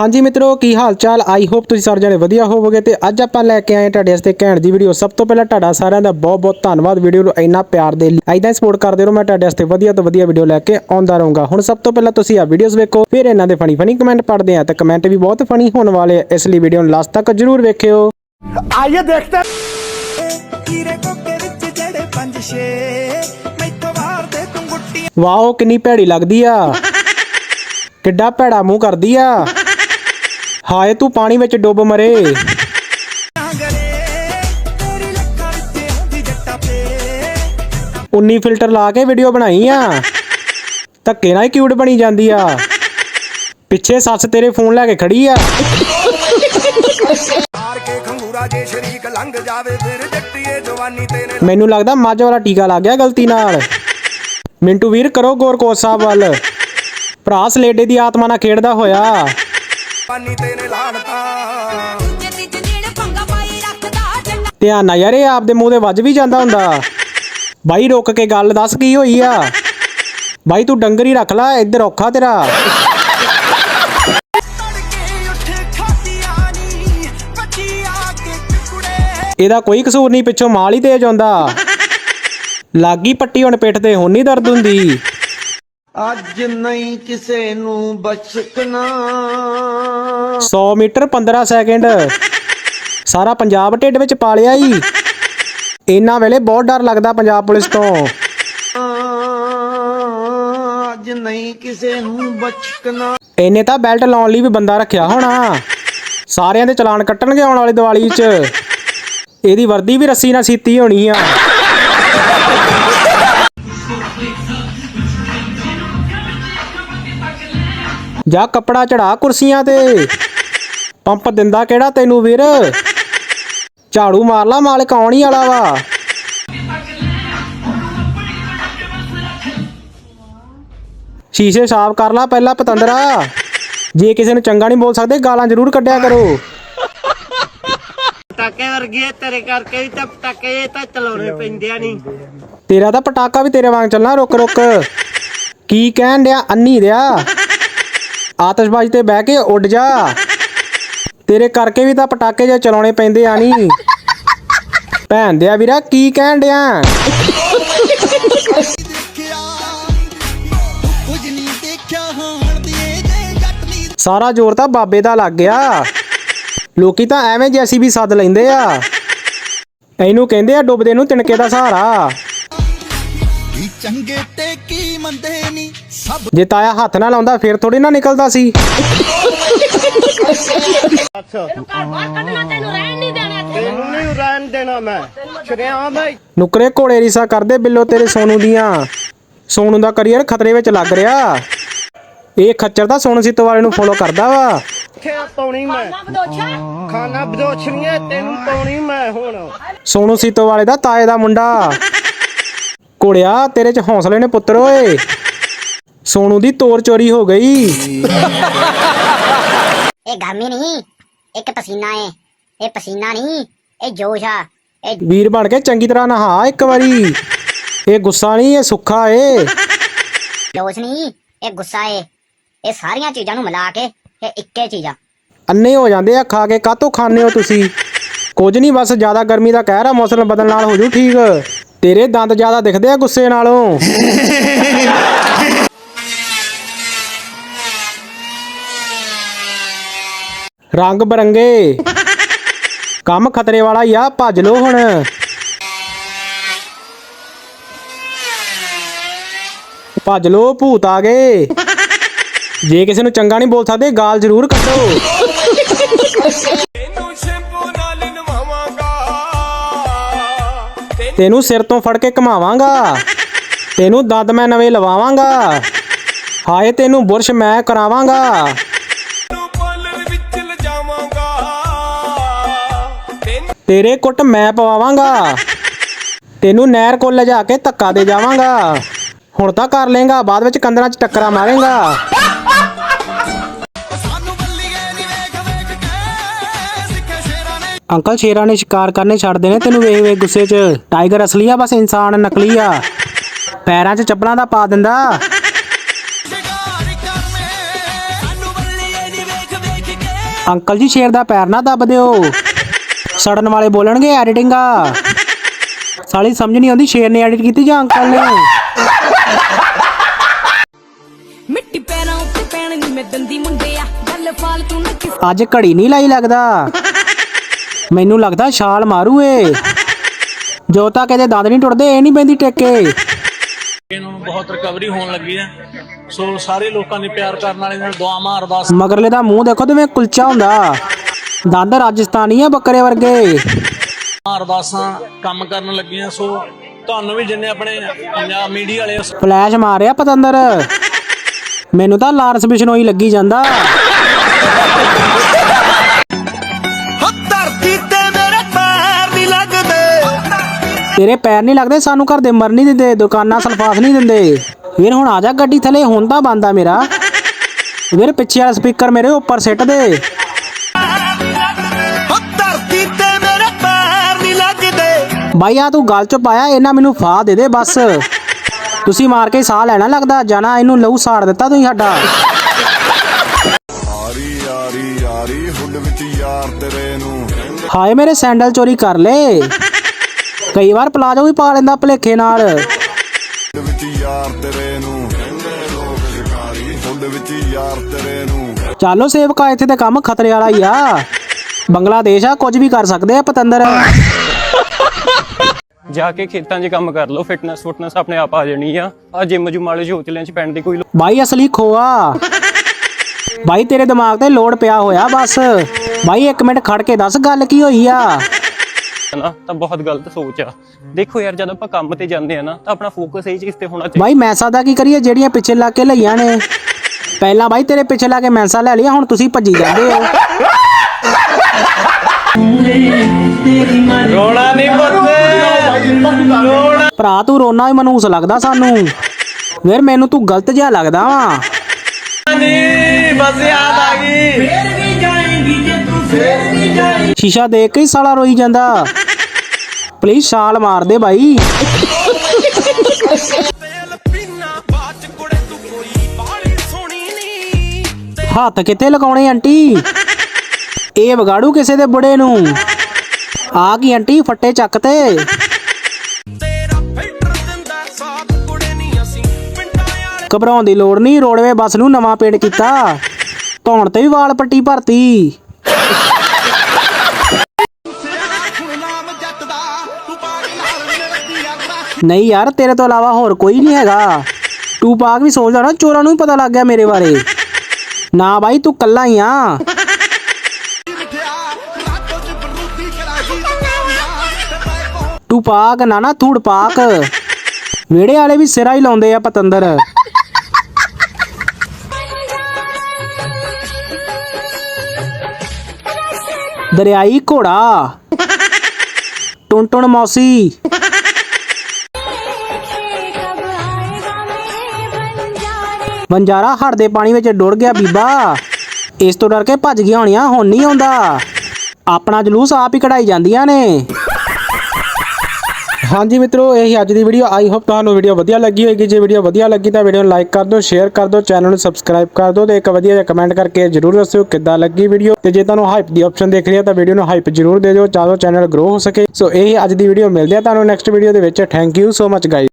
ਹਾਂਜੀ ਮਿੱਤਰੋ ਕੀ ਹਾਲ ਚਾਲ ਆਈ ਹੋਪ ਤੁਸੀਂ ਸਾਰੇ ਜਣੇ ਵਧੀਆ ਹੋਵੋਗੇ ਤੇ ਅੱਜ ਆਪਾਂ ਲੈ ਕੇ ਆਏ ਤੁਹਾਡੇ ਵਾਸਤੇ ਘੈਂਟ ਦੀ ਵੀਡੀਓ ਸਭ ਤੋਂ ਪਹਿਲਾਂ ਤੁਹਾਡਾ ਸਾਰਿਆਂ ਦਾ ਬਹੁਤ ਬਹੁਤ ਧੰਨਵਾਦ ਵੀਡੀਓ ਨੂੰ ਇੰਨਾ ਪਿਆਰ ਦੇ ਲਈ। ਐਦਾਂ ਸਪੋਰਟ ਕਰਦੇ ਰਹੋ ਮੈਂ ਤੁਹਾਡੇ ਵਾਸਤੇ ਵਧੀਆ ਤੋਂ ਵਧੀਆ ਵੀਡੀਓ ਲੈ ਕੇ ਆਉਂਦਾ ਰਹੂੰਗਾ। ਹੁਣ ਸਭ ਤੋਂ ਪਹਿਲਾਂ ਤੁਸੀਂ ਆ ਵੀਡੀਓਜ਼ ਵੇਖੋ ਫਿਰ ਇਹਨਾਂ ਦੇ ਫਨੀ ਫਨੀ ਕਮੈਂਟ ਪੜਦੇ ਆ ਤਾਂ ਕਮੈਂਟ ਵੀ ਬਹੁਤ ਫਨੀ ਹੋਣ ਵਾਲੇ ਆ। ਇਸ ਲਈ ਵੀਡੀਓ ਨੂੰ ਲਾਸਟ ਤੱਕ ਜ਼ਰੂਰ ਵੇਖਿਓ। ਆਈਏ ਦੇਖਦੇ ਹੀਰੇ ਕੋਕੇ ਵਿੱਚ ਜਿਹੜੇ ਪੰਜ ਛੇ ਮੈਥੋਂ ਵਾਰ ਦੇ ਤੂੰ ਗੁੱਟੀਆਂ ਵਾਓ ਕਿੰਨੀ ਭੈੜੀ ਲੱਗਦੀ ਆ। ਕਿੱਡਾ ਭੈੜਾ ਮੂੰਹ ਕਰਦੀ ਆ। ਹਾਏ, ਤੂੰ ਪਾਣੀ ਵਿੱਚ ਡੁੱਬ ਮਰੇ। ਗਰੇ ਤੇਰੀ ਲੱਖਾਂ ਵਿੱਚ ਹੁੰਦੀ ਜੱਟਾ ਪੇ 19 ਫਿਲਟਰ ਲਾ ਕੇ ਵੀਡੀਓ ਬਣਾਈ ਆ। ਧੱਕੇ ਨਾਲ ਹੀ ਕਿਊਟ ਬਣੀ ਜਾਂਦੀ ਆ। ਪਿੱਛੇ ਸੱਸ ਤੇਰੇ ਫੋਨ ਲੈ ਕੇ ਖੜੀ ਆ। ਮੈਨੂੰ ਲੱਗਦਾ ਮੱਝ ਵਾਲਾ ਟੀਕਾ ਲੱਗ ਗਿਆ ਗਲਤੀ ਨਾਲ। ਮਿੰਟੂ ਵੀਰ ਕਰੋ ਗੌਰ ਕੋਚ ਸਾਹਿਬ ਵੱਲ। ਭਰਾ ਸਲੇਡੇ ਦੀ ਆਤਮਾ ਨਾਲ ਖੇਡਦਾ ਹੋਇਆ। ਜਵਾਨੀ ਤੇਰੇ ਲਾੜਤਾ ਜੱਦੀ ਜਨੀੜ ਪੰਗਾ ਪਾਈ ਰੱਖਦਾ ਜੰਨਾ ਧਿਆਨ ਨਾਲ ਯਾਰ, ਇਹ ਆਪਦੇ ਮੂੰਹ ਦੇ ਵੱਜ ਵੀ ਜਾਂਦਾ ਹੁੰਦਾ। ਬਾਈ, ਰੁੱਕ ਕੇ ਗੱਲ ਦੱਸ ਕੀ ਹੋਈ ਆ? ਬਾਈ, ਤੂੰ ਡੰਗਰ ਹੀ ਰੱਖ ਲੈ, ਇੱਧਰ ਔਖਾ ਤੇਰਾ। ਇਹਦਾ ਕੋਈ ਕਸੂਰ ਨਹੀਂ, ਪਿੱਛੋਂ ਮਾਲ ਹੀ ਤੇਜ ਆਉਂਦਾ। ਲਾਗੀ ਪੱਟੀ ਹੁਣ ਪਿੱਠ ਤੇ, ਹੁਣ ਨਹੀਂ ਦਰਦ ਹੁੰਦੀ। ਅੱਜ ਨਹੀਂ ਕਿਸੇ ਨੂੰ ਬਚਕਣਾ। 100 ਮੀਟਰ 15 ਸੈਕਿੰਡ। ਸਾਰਾ ਪੰਜਾਬ ਢਿੱਡ ਵਿੱਚ ਪਾ ਲਿਆ ਈ ਇਹਨਾਂ ਵੇਲੇ ਬਹੁਤ ਡਰ ਲੱਗਦਾ ਪੰਜਾਬ ਪੁਲਿਸ ਤੋਂ। ਅੱਜ ਨਹੀਂ ਕਿਸੇ ਨੂੰ ਬਚਕਣਾ। ਇਹਨੇ ਤਾਂ ਬੈਲਟ ਲਾਉਣ ਲਈ ਵੀ ਬੰਦਾ ਰੱਖਿਆ ਹੋਣਾ। ਸਾਰਿਆਂ ਦੇ ਚਲਾਨ ਕੱਟਣਗੇ ਆਉਣ ਵਾਲੀ ਦੀਵਾਲੀ 'ਚ। ਇਹਦੀ ਵਰਦੀ ਵੀ ਰੱਸੀ ਨਾਲ ਸੀਤੀ ਹੋਣੀ ਆ। ਜਾ ਕੱਪੜਾ ਚੜਾ ਕੁਰਸੀਆਂ ਤੇ। ਪੰਪ ਦਿੰਦਾ ਕਿਹੜਾ ਤੈਨੂੰ ਵੀਰ? ਝਾੜੂ ਮਾਰ ਲਾ ਮਾਲਕ ਆਉਣ ਹੀ ਵਾਲਾ ਵਾ। ਸ਼ੀਸ਼ੇ ਸਾਫ਼ ਕਰ ਲਾ ਪਹਿਲਾਂ ਪਤੰਦਰਾ। ਜੇ ਕਿਸੇ ਨੂੰ ਚੰਗਾ ਨਹੀਂ ਬੋਲ ਸਕਦੇ ਗਾਲਾਂ ਜ਼ਰੂਰ ਕੱਢਿਆ ਕਰੋ। ਪਟਾਕੇ ਵਰਗੀ ਤੇਰੇ ਕਰਕੇ ਵੀ ਤਾਂ ਪਟਾਕੇ ਤਾਂ ਚਲਾਉਣੇ ਪੈਂਦੇ ਆ ਨਹੀਂ ਤੇਰਾ ਤਾਂ ਪਟਾਕਾ ਵੀ ਤੇਰੇ ਵਾਂਗ ਚੱਲਣਾ ਰੁਕ ਰੁਕ ਕੀ ਕਹਿਣ ਡਿਆ ਅੰਨੀ ਦਿਆ ਆਤਿਸ਼ਬਾਜ਼ੀ ਤੇ ਬਹਿ ਕੇ ਉੱਡ ਜਾ। ਤੇਰੇ ਕਰਕੇ ਵੀ ਤਾਂ ਪਟਾਕੇ ਜੇ ਚਲਾਉਣੇ ਪੈਂਦੇ ਆ ਨਹੀਂ ਭੈਣ ਦਿਆ ਵੀਰਾ, ਕੀ ਕਹਿਣ ਡਿਆ? ਸਾਰਾ ਜ਼ੋਰ ਤਾਂ ਬਾਬੇ ਦਾ ਲੱਗ ਗਿਆ। ਲੋਕੀ ਤਾਂ ਐਵੇਂ ਜੈਸੀ ਵੀ ਸੱਦ ਲੈਂਦੇ ਆ। ਇਹਨੂੰ ਕਹਿੰਦੇ ਆ, ਡੁੱਬਦੇ ਨੂੰ ਤਿਣਕੇ ਦਾ ਸਹਾਰਾ। ਕੀ ਚੰਗੇ ਤੇ ਕੀ ਮੰਦੇ ਨੀ ਸਭ ਜੇ ਤਾਇਆ ਹੱਥ ਨਾਲ ਲਾਉਂਦਾ ਫਿਰ ਥੋੜੀ ਨਾ ਨਿਕਲਦਾ ਸੀ। ਤੈਨੂੰ ਨਹੀਂ ਰਹਿਣ ਦੇਣਾ ਮੈਂ। ਸ਼ਰਿਆਮ ਹੈ ਨੁਕਰੇ ਘੋੜੇ ਰੀਸਾ ਕਰਦੇ ਬਿੱਲੋ ਤੇਰੇ ਸੋਨੂ ਦੀਆਂ। ਸੋਨੂ ਦਾ ਕਰੀਅਰ ਖਤਰੇ ਵਿੱਚ ਲੱਗ ਰਿਹਾ। ਇਹ ਖੱਚਰ ਤਾਂ ਸੋਨੂ ਸਿੱਤੋ ਵਾਲੇ ਨੂੰ ਫੋਲੋ ਕਰਦਾ ਵਾ। ਇੱਥੇ ਪਾਉਣੀ ਮੈਂ। ਖਾਣਾ ਬਦੋਛਣੀਆਂ ਤੈਨੂੰ ਪਾਉਣੀ ਮੈਂ ਹੁਣ। ਸੋਨੂ ਸਿੱਤੋ ਵਾਲੇ ਦਾ ਤਾਏ ਦਾ ਮੁੰਡਾ। ਘੋੜਿਆ ਤੇਰੇ 'ਚ ਹੌਸਲੇ ਨੇ ਪੁੱਤਰ ਓਏ। ਸੋਨੂ ਦੀ ਤੋਰ ਚੋਰੀ ਹੋ ਗਈ। ਇਹ ਗਰਮੀ ਨਹੀਂ ਇੱਕ ਪਸੀਨਾ ਏ। ਇਹ ਪਸੀਨਾ ਨਹੀਂ ਇਹ ਜੋਸ਼ ਆ। ਇਹ ਵੀਰ ਬਣ ਕੇ ਚੰਗੀ ਤਰ੍ਹਾਂ ਨਹਾ ਇੱਕ ਵਾਰੀ। ਇਹ ਗੁੱਸਾ ਨਹੀਂ ਇਹ ਸੁੱਖਾ ਏ। ਜੋਸ਼ ਨਹੀਂ ਇਹ ਗੁੱਸਾ ਏ। ਇਹ ਸਾਰੀਆਂ ਚੀਜ਼ਾਂ ਨੂੰ ਮਿਲਾ ਕੇ ਇਹ ਇੱਕੇ ਚੀਜ਼ ਆ। ਅੰਨੇ ਹੋ ਜਾਂਦੇ ਆ ਖਾ ਕੇ ਕਾਤੋਂ ਖਾਣੇ ਹੋ ਤੁਸੀਂ? ਕੁਝ ਨਹੀਂ ਬਸ ਜ਼ਿਆਦਾ ਗਰਮੀ ਦਾ ਕਹਿਰ ਆ ਮੌਸਮ ਬਦਲਣ ਨਾਲ ਹੋ ਜੂ ਠੀਕ। ਤੇਰੇ ਦੰਦ ਜ਼ਿਆਦਾ ਦਿਖਦੇ ਆ ਗੁੱਸੇ ਨਾਲੋਂ। ਰੰਗ ਬਰੰਗੇ। ਕੰਮ ਖਤਰੇ ਵਾਲਾ ਹੀ ਆ, ਭੱਜ ਲੋ ਹੁਣ। ਭੱਜ ਲੋ ਭੂਤ ਆ ਗਏ। ਜੇ ਕਿਸੇ ਨੂੰ ਚੰਗਾ ਨਹੀਂ ਬੋਲ ਸਕਦੇ, ਗਾਲ ਜ਼ਰੂਰ ਕੱਢੋ। ਤੈਨੂੰ ਸਿਰ ਤੋਂ ਫੜ ਕੇ ਘਮਾਵਾਂਗਾ। ਤੈਨੂੰ ਦੰਦ ਮੈਂ ਨਵੇਂ ਲਵਾਵਾਂਗਾ। ਹਾਏ, ਤੈਨੂੰ ਬੁਰਸ਼ ਮੈਂ ਕਰਾਵਾਂਗਾ। ਤੇਰੇ ਕੁੱਟ ਮੈਂ ਪਵਾਵਾਂਗਾ। ਤੈਨੂੰ ਨਹਿਰ ਕੋਲ ਲਿਜਾ ਕੇ ਧੱਕਾ ਦੇ ਜਾਵਾਂਗਾ। ਹੁਣ ਤਾਂ ਕਰ ਲੇਗਾ ਬਾਅਦ ਵਿੱਚ ਕੰਦਰਾਂ 'ਚ ਟੱਕਰਾਂ ਮਾਰੇਗਾ। ਅੰਕਲ ਸ਼ੇਰਾਂ ਨੇ ਸ਼ਿਕਾਰ ਕਰਨੇ ਛੱਡਦੇ ਨੇ ਤੈਨੂੰ ਵੇਖ ਵੇਖ ਗੁੱਸੇ 'ਚ। ਟਾਈਗਰ ਅਸਲੀ ਆ ਬਸ ਇਨਸਾਨ ਨਕਲੀ ਆ। ਪੈਰਾਂ 'ਚ ਚੱਪਲਾਂ ਦਾ ਪਾ ਦਿੰਦਾ। ਅੰਕਲ ਜੀ ਸ਼ੇਰ ਦਾ ਪੈਰ ਨਾ ਦੱਬ ਦਿਓ। ਸੜਨ ਵਾਲੇ ਬੋਲਣਗੇ ਐਡੀਟਿੰਗ ਆ। ਸਾਲੀ ਸਮਝ ਨਹੀਂ ਆਉਂਦੀ ਸ਼ੇਰ ਨੇ ਐਡਿਟ ਕੀਤੀ ਜਾਂ ਅੰਕਲ ਨੇ? ਮਿੱਟੀ ਪੈਰਾਂ ਉੱਤੇ ਪੈਣ ਨਹੀਂ ਮੈਂ ਦੰਦੀ ਮੁੰਡਿਆ ਗੱਲ ਫਾਲਤੂ ਨਾ ਕਿਸ ਅੱਜ ਘੜੀ ਨਹੀਂ ਲਾਈ ਲੱਗਦਾ। ਮੈਨੂੰ ਲੱਗਦਾ ਛਾਲ ਮਾਰੂ ਏ। ਜੋ ਤਾਂ ਕਹਿੰਦੇ ਦੰਦ ਨਹੀਂ ਟੁੱਟਦੇ ਇਹ ਨਹੀਂ ਪੈਂਦੀ ਟੇਕੇ ਇਹਨਾਂ ਨੂੰ ਬਹੁਤ ਰਿਕਵਰੀ ਹੋਣ ਲੱਗੀ ਹੈ। ਸੋ ਸਾਰੇ ਲੋਕਾਂ ਦੇ ਪਿਆਰ ਕਰਨ ਵਾਲੇ ਨੂੰ ਦੁਆਵਾਂ ਅਰਦਾਸ ਮਗਰਲੇ ਦਾ ਮੂੰਹ ਦੇਖੋ ਜਿਵੇਂ ਕੁਲਚਾ ਹੁੰਦਾ। ਦੰਦ ਰਾਜਸਥਾਨੀ ਆ ਬੱਕਰੇ ਵਰਗੇ। ਅਰਦਾਸਾਂ ਕੰਮ ਕਰਨ ਲੱਗੀਆਂ ਸੋ ਤੁਹਾਨੂੰ ਵੀ ਜਿੰਨੇ ਆਪਣੇ ਪੰਜਾਬ ਮੀਡੀਆ ਵਾਲੇ ਫਲੈਸ਼ ਮਾਰਿਆ ਪਤੰਦਰ। ਮੈਨੂੰ ਤਾਂ ਲਾਰਸ ਬਿਸ਼ਨੋਈ ਲੱਗੀ ਜਾਂਦਾ। ਤੇਰੇ ਪੈਰ ਨਹੀਂ ਲੱਗਦੇ ਸਾਨੂੰ ਘਰ ਦੇ ਮਰ ਨਹੀਂ ਦਿੰਦੇ ਦੁਕਾਨਾਂ ਸਲਫਾਸ ਨਹੀਂ ਦਿੰਦੇ। ਵੀਰ ਹੁਣ ਆ ਜਾ ਗੱਡੀ ਥੱਲੇ ਹੁਣ ਤਾਂ ਬੰਦਾ ਮੇਰਾ। ਵੀਰ ਪਿੱਛੇ ਵਾਲਾ ਸਪੀਕਰ ਮੇਰੇ ਉੱਪਰ ਸਿੱਟ ਦੇ। ਬਾਈ ਆ ਤੂੰ ਗੱਲ ਚ ਪਾਇਆ ਇਹਨਾਂ ਮੈਨੂੰ ਫਾ ਦੇ ਦੇ ਬਸ। ਤੁਸੀਂ ਮਾਰ ਕੇ ਸਾਹ ਲੈਣਾ ਲੱਗਦਾ ਜਾਣਾ ਇਹਨੂੰ ਲਹੂ ਸਾੜ ਦਿੱਤਾ ਤੁਸੀਂ ਸਾਡਾ। ਯਾਰੀ ਯਾਰੀ ਯਾਰੀ ਹੁੱਡ ਵਿੱਚ ਯਾਰ ਤੇਰੇ ਨੂੰ। ਹਾਏ ਮੇਰੇ ਸੈਂਡਲ ਚੋਰੀ ਕਰ ਲੇ ਕਈ ਵਾਰ ਪਲਾਜੋ ਵੀ ਪਾ ਲੈਂਦਾ ਭਲੇਖੇ ਨਾਲ। ਵਿੱਚ ਯਾਰ ਤੇਰੇ ਨੂੰ। ਕਹਿੰਦੇ ਲੋਕ ਸ਼ਿਕਾਰੀ ਹੁੱਡ ਵਿੱਚ ਯਾਰ ਤੇਰੇ ਨੂੰ। ਚਾਲੋ ਸੇਵਕਾ ਇੱਥੇ ਤੇ ਕੰਮ ਖਤਰੇ ਵਾਲਾ ਹੀ ਆ। ਬੰਗਲਾਦੇਸ਼ ਆ ਕੁਝ ਵੀ ਕਰ ਸਕਦੇ ਆ ਪਤੰਦਰ। ਜਾ ਕੇ ਖੇਤਾਂ 'ਚ ਕੰਮ ਕਰ ਲਓ ਫਿਟਨੈਸ ਫੁਟਨੈਸ ਆਪਣੇ ਆਪ ਆ ਜਾਣੀ ਆ। ਆ ਜਿਮ ਜੁਮ ਵਾਲੇ ਝੋਚਲਿਆਂ 'ਚ ਪੈਣ ਦੀ ਕੋਈ ਲੋੜ ਬਾਈ ਅਸਲੀ ਖੋਆ। ਬਾਈ ਤੇਰੇ ਦਿਮਾਗ ਤੇ ਲੋਡ ਪਿਆ ਹੋਇਆ ਬਸ। ਬਾਈ ਇੱਕ ਮਿੰਟ ਖੜ ਕੇ ਦੱਸ ਗੱਲ ਕੀ ਹੋਈ ਆ? ਨਾ ਤਾਂ ਬਹੁਤ ਗਲਤ ਸੋਚ ਆ। ਦੇਖੋ ਯਾਰ ਜਦ ਆਪਾਂ ਕੰਮ ਤੇ ਜਾਂਦੇ ਆ ਨਾ ਤਾਂ ਆਪਣਾ ਫੋਕਸ ਇਹ ਚੀਜ਼ ਤੇ ਹੋਣਾ ਚਾਹੀਦਾ। ਬਾਈ ਮੈਂਸਾ ਦਾ ਕੀ ਕਰੀਏ? ਜਿਹੜੀਆਂ ਪਿੱਛੇ ਲਾ ਕੇ ਲਈਆਂ ਨੇ। ਪਹਿਲਾਂ ਬਾਈ ਤੇਰੇ ਪਿੱਛੇ ਲਾ ਕੇ ਮੈਂਸਾ ਲੈ ਲਿਆ ਹੁਣ ਤੁਸੀਂ ਭੱਜੀ ਜਾਂਦੇ ਹੋ। ਰੋਣਾ ਨਹੀਂ ਪੁੱਤ। ਭਰਾ ਤੂੰ ਰੋਣਾ ਹੀ ਮਨੂਸ ਲੱਗਦਾ ਸਾਨੂੰ। ਵੀਰ ਮੈਨੂੰ ਤੂੰ ਗਲਤ ਜਿਹਾ ਲੱਗਦਾ ਵਾ। ਨਹੀਂ ਬਸ ਯਾਦ ਆ ਗਈ। ਸ਼ੀਸ਼ਾ ਦੇਖ ਕੇ ਹੀ ਸਾਲਾ ਰੋਈ ਜਾਂਦਾ। ਪਲੀਜ਼ ਛਾਲ ਮਾਰ ਦੇ ਬਾਈ। ਹੱਥ ਕਿੱਥੇ ਲਗਾਉਣੇ ਆਂਟੀ? ਇਹ ਵਿਗਾੜੂ ਕਿਸੇ ਦੇ ਬੁੜੇ ਨੂੰ। ਆ ਕੀ ਆਂਟੀ, ਫੱਟੇ ਚੱਕ ਤੇ। ਘਬਰਾਉਣ ਦੀ ਲੋੜ ਨਹੀਂ ਰੋਡਵੇ ਬੱਸ ਨੂੰ ਨਵਾਂ ਪੇਂਟ ਕੀਤਾ। ਧੌਣ ਤੇ ਵੀ ਵਾਲ ਪੱਟੀ ਭਰਤੀ। ਨਹੀਂ ਯਾਰ, ਤੇਰੇ ਤੋਂ ਇਲਾਵਾ ਹੋਰ ਕੋਈ ਨਹੀਂ ਹੈਗਾ। ਤੂੰ ਪਾਕ ਵੀ ਸੋਚਦਾ ਨਾ, ਚੋਰਾਂ ਨੂੰ ਵੀ ਪਤਾ ਲੱਗ ਗਿਆ ਮੇਰੇ ਬਾਰੇ। ਨਾ ਬਾਈ, ਤੂੰ ਕੱਲਾ ਹੀ ਆ। ਤੂੰ ਪਾਕ ਨਾ ਨਾ ਥੂੜ ਪਾਕ। ਵਿਹੜੇ ਵਾਲੇ ਵੀ ਸਿਰਾ ਹੀ ਲਾਉਂਦੇ ਆ ਪਤੰਦਰ। ਦਰਿਆਈ ਘੋੜਾ। ਟੁਣ ਟੁਣ ਮੌਸੀ। ਬੰਜਾਰਾ ਹੜ ਦੇ ਪਾਣੀ ਵਿੱਚ ਡੁੱਬ ਗਿਆ ਬੀਬਾ। ਇਸ ਤੋਂ ਡਰ ਕੇ ਭੱਜ ਗਿਆ ਹੋਣੀਆਂ, ਹੁਣ ਨਹੀਂ ਆਉਂਦਾ। ਆਪਣਾ ਜਲੂਸ ਆਪ ਹੀ ਕਢਾਈ ਜਾਂਦੀਆਂ ਨੇ। ਹਾਂਜੀ ਮਿੱਤਰੋ, ਇਹੀ ਅੱਜ ਦੀ ਵੀਡੀਓ ਆਈ ਹੋਪ ਤੁਹਾਨੂੰ ਵੀਡੀਓ ਵਧੀਆ ਲੱਗੀ ਹੋਏਗੀ। ਜੇ ਵੀਡੀਓ ਵਧੀਆ ਲੱਗੀ ਤਾਂ ਵੀਡੀਓ ਨੂੰ ਲਾਈਕ ਕਰ ਦਿਓ ਸ਼ੇਅਰ ਕਰ ਦਿਓ ਚੈਨਲ ਨੂੰ ਸਬਸਕ੍ਰਾਈਬ ਕਰ ਦਿਓ ਤੇ ਇੱਕ ਵਧੀਆ ਜਿਹਾ ਕਮੈਂਟ ਕਰਕੇ ਜਰੂਰ ਦੱਸਿਓ ਕਿੱਦਾਂ ਲੱਗੀ ਵੀਡੀਓ ਤੇ ਜੇ ਤੁਹਾਨੂੰ ਹਾਈਪ ਦੀ ਆਪਸ਼ਨ ਦੇਖ ਰਹੀ ਹੈ ਤਾਂ ਵੀਡੀਓ ਨੂੰ ਹਾਈਪ ਜਰੂਰ ਦੇ ਦਿਓ, ਤਾਂ ਜੋ ਚੈਨਲ ਗਰੋ ਹੋ ਸਕੇ। ਸੋ ਇਹ ਅੱਜ ਦੀ ਵੀਡੀਓ ਮਿਲਦੀ ਹੈ ਤੁਹਾਨੂੰ ਨੈਕਸਟ ਵੀਡੀਓ ਦੇ ਵਿੱਚ। Thank you so much guys